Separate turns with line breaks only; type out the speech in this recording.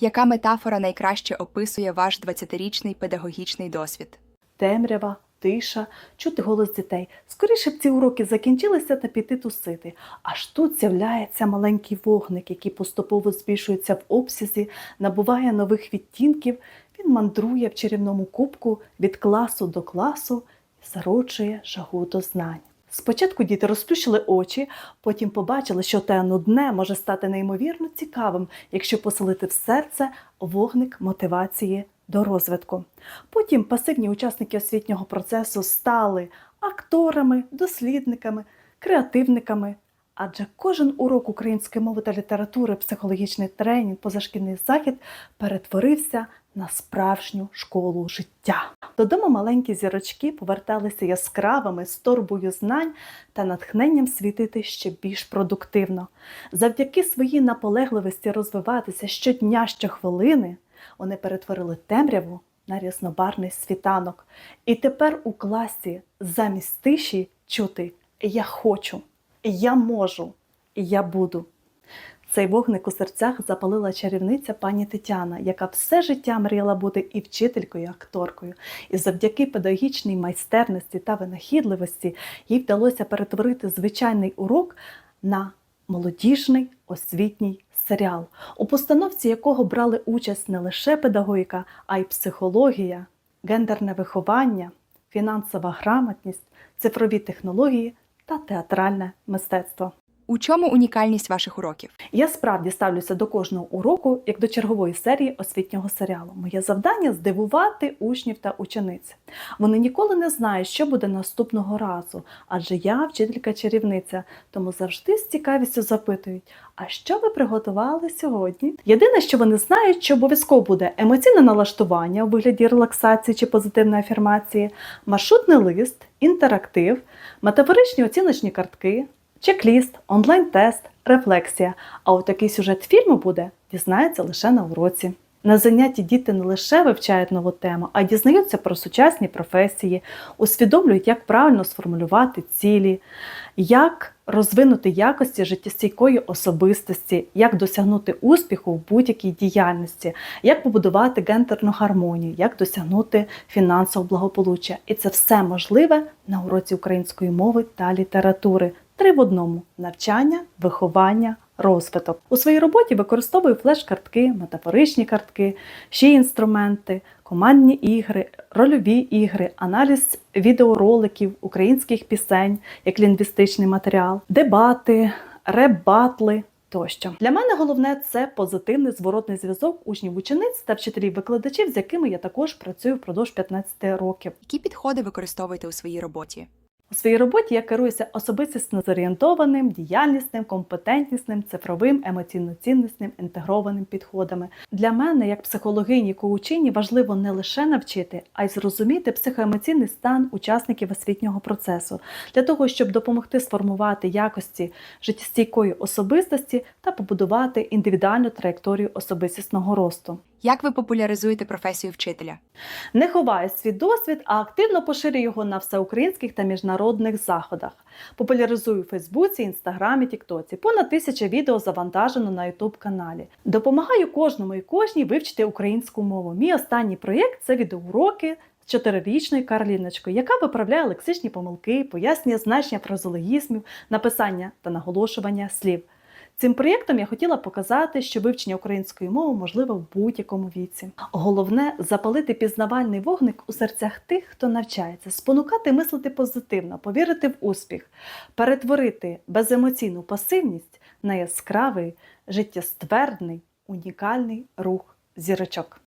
Яка метафора найкраще описує ваш 20-річний педагогічний досвід?
темрява, тиша, чути голос дітей. Скоріше б ці уроки закінчилися та піти тусити. Аж тут з'являється маленький вогник, який поступово збільшується в обсязі, набуває нових відтінків. Він мандрує в чарівному кубку від класу до класу і зароджує жагу до знань. Спочатку діти розплющили очі, потім побачили, що те нудне може стати неймовірно цікавим, якщо поселити в серце вогник мотивації до розвитку. Потім пасивні учасники освітнього процесу стали акторами, дослідниками, креативниками. Адже кожен урок української мови та літератури, психологічний тренінг, позашкільний захід перетворився на справжню школу життя. Додому маленькі зірочки поверталися яскравими з торбою знань та натхненням світити ще більш продуктивно. Завдяки своїй наполегливості розвиватися щодня, щохвилини, вони перетворили темряву на ряснобарний світанок. І тепер у класі замість тиші чути Я хочу, я можу, я буду. Цей вогник у серцях запалила чарівниця пані Тетяна, яка все життя мріяла бути і вчителькою, і акторкою. І завдяки педагогічній майстерності та винахідливості їй вдалося перетворити звичайний урок на молодіжний освітній серіал, у постановці якого брали участь не лише педагогіка, а й психологія, гендерне виховання, фінансова грамотність, цифрові технології та театральне мистецтво.
У чому унікальність ваших уроків?
Я справді ставлюся до кожного уроку як до чергової серії освітнього серіалу. Моє завдання здивувати учнів та учениць. Вони ніколи не знають, що буде наступного разу, адже я вчителька-чарівниця, тому завжди з цікавістю запитують: а що ви приготували сьогодні? Єдине, що вони знають, що обов'язково буде емоційне налаштування у вигляді релаксації чи позитивної афірмації, маршрутний лист, інтерактив, метафоричні оціночні картки. Чек-ліст, онлайн-тест, рефлексія. А от такий сюжет фільму буде, дізнається лише на уроці. На занятті діти не лише вивчають нову тему, а й дізнаються про сучасні професії, усвідомлюють, як правильно сформулювати цілі, як розвинути якості життєстійкої особистості, як досягнути успіху в будь-якій діяльності, як побудувати гендерну гармонію, як досягнути фінансового благополуччя. І це все можливе на уроці української мови та літератури. Три в одному навчання, виховання, розвиток. У своїй роботі використовую флеш-картки, метафоричні картки, ще інструменти, командні ігри, рольові ігри, аналіз відеороликів, українських пісень як лінгвістичний матеріал, дебати, реп-батли. Тощо для мене головне це позитивний зворотний зв'язок учнів учениць та вчителів-викладачів, з якими я також працюю впродовж 15 років.
Які підходи використовуєте у своїй роботі?
У своїй роботі я керуюся особистісно зорієнтованим, діяльнісним, компетентнісним, цифровим, емоційно-ціннісним, інтегрованим підходами. Для мене, як психологині коучині, важливо не лише навчити, а й зрозуміти психоемоційний стан учасників освітнього процесу для того, щоб допомогти сформувати якості життєстійкої особистості та побудувати індивідуальну траєкторію особистісного росту.
Як ви популяризуєте професію вчителя?
Не ховаю свій досвід, а активно поширюю його на всеукраїнських та міжнародних заходах. Популяризую у Фейсбуці, Інстаграмі, Тіктоці. Понад тисяча відео завантажено на Ютуб каналі. Допомагаю кожному і кожній вивчити українську мову. Мій останній проєкт це відеоуроки з чотирирічною Карліночкою, яка виправляє лексичні помилки, пояснює значення фразологізмів, написання та наголошування слів. Цим проєктом я хотіла показати, що вивчення української мови можливе в будь-якому віці. Головне запалити пізнавальний вогник у серцях тих, хто навчається, спонукати мислити позитивно, повірити в успіх, перетворити беземоційну пасивність на яскравий, життєствердний, унікальний рух зірочок.